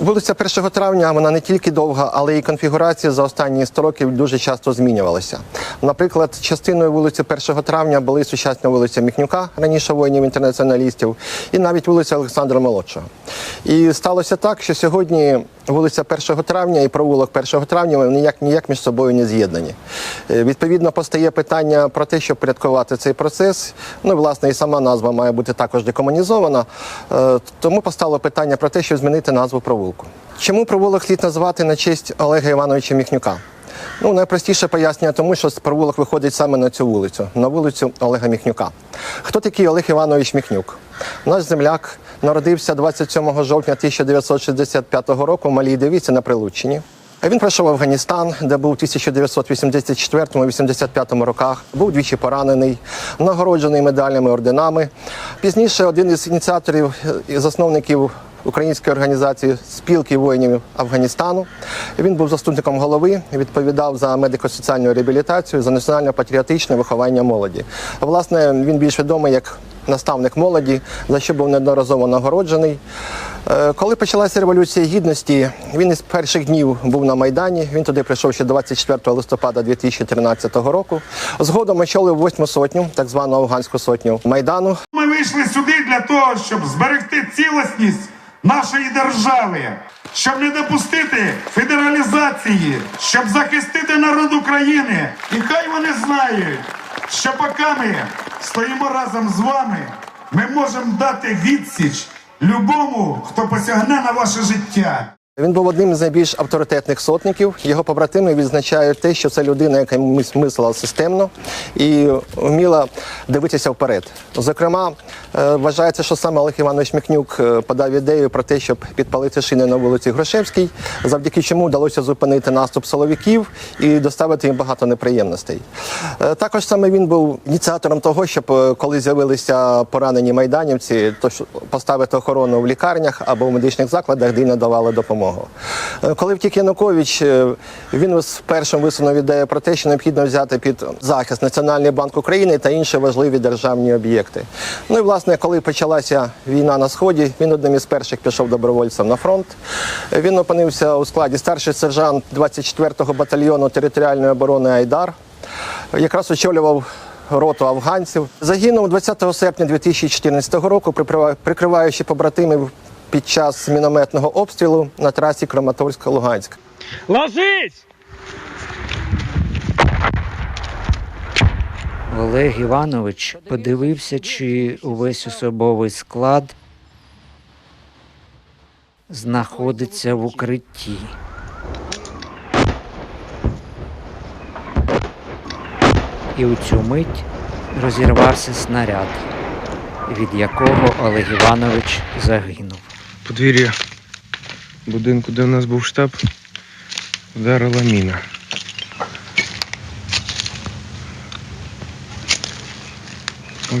Вулиця 1 травня вона не тільки довга, але й конфігурація за останні 100 років дуже часто змінювалася. Наприклад, частиною вулиці 1 травня були сучасна вулиця Міхнюка, раніше воїнів інтернаціоналістів, і навіть вулиця Олександра Молодшого. І сталося так, що сьогодні вулиця 1 травня і провулок 1 травня вони ніяк, ніяк між собою не з'єднані. Е, Відповідно, постає питання про те, щоб порядкувати цей процес. Ну, власне, і сама назва має бути також декомунізована. Е, Тому постало питання про те, щоб змінити назву провулку. Чому провулок слід назвати на честь Олега Івановича Міхнюка? Ну, найпростіше пояснення тому, що провулок виходить саме на цю вулицю, на вулицю Олега Міхнюка. Хто такий Олег Іванович Міхнюк? Наш земляк народився 27 жовтня 1965 року в Малій Девіці на Прилуччині. Він пройшов Афганістан, де був у 1984-85 роках, був двічі поранений, нагороджений медальними орденами. Пізніше один із ініціаторів і засновників української організації спілки воїнів Афганістану. Він був заступником голови, відповідав за медико-соціальну реабілітацію, за національно-патріотичне виховання молоді. Власне, він більш відомий як наставник молоді, за що був неодноразово нагороджений. Е, Коли почалася революція гідності, він із перших днів був на Майдані. Він туди прийшов ще 24 листопада 2013 року. Згодом очолив восьму сотню, так звану афганську сотню Майдану. Ми вийшли сюди для того, щоб зберегти цілісність нашої держави, щоб не допустити федералізації, щоб захистити народ України. І хай вони знають, що поки ми стоїмо разом з вами, ми можемо дати відсіч любому, хто посягне на ваше життя. Він був одним з найбільш авторитетних сотників. Його побратими відзначають те, що це людина, яка мис- мислила системно і вміла дивитися вперед. Зокрема, е, вважається, що саме Олег Іванович Міхнюк е, подав ідею про те, щоб підпалити шини на вулиці Грошевській, завдяки чому вдалося зупинити наступ силовиків і доставити їм багато неприємностей. Е, Також саме він був ініціатором того, щоб коли з'явилися поранені майданівці, то поставити охорону в лікарнях або в медичних закладах, де їм надавали допомогу. Е, Коли втік Янукович, е, він першим висунув ідею про те, що необхідно взяти під захист Національний банк України та інші важливі державні об'єкти. Ну і власне, коли почалася війна на сході, він одним із перших пішов добровольцем на фронт. Е, Він опинився у складі старший сержант 24-го батальйону територіальної оборони Айдар. Якраз очолював роту афганців. Загинув 20 серпня 2014 року, прикриваючи побратимів під час мінометного обстрілу на трасі Краматорськ-Луганськ. Ложись! Олег Іванович подивився, чи увесь особовий склад знаходиться в укритті. І у цю мить розірвався снаряд, від якого Олег Іванович загинув. Подвір'я будинку, де в нас був штаб, вдарила міна.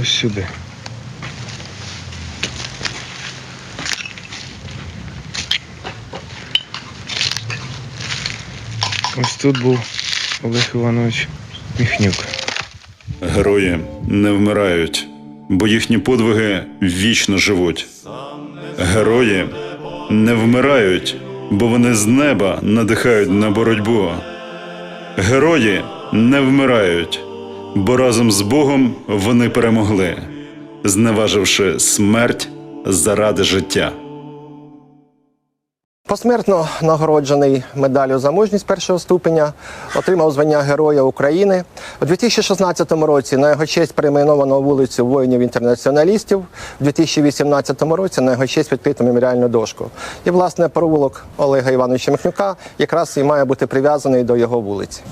Ось сюди. Ось тут був Олег Іванович Міхнюк. Герої не вмирають, бо їхні подвиги вічно живуть. Герої не вмирають, бо вони з неба надихають на боротьбу. Герої не вмирають, бо разом з Богом вони перемогли, зневаживши смерть заради життя. Посмертно нагороджений медаллю за мужність першого ступеня, отримав звання Героя України. У 2016 році на його честь перейменовано вулицю воїнів-інтернаціоналістів. У 2018 році на його честь відкрито меморіальну дошку. І, власне, провулок Олега Івановича Михнюка якраз і має бути прив'язаний до його вулиці.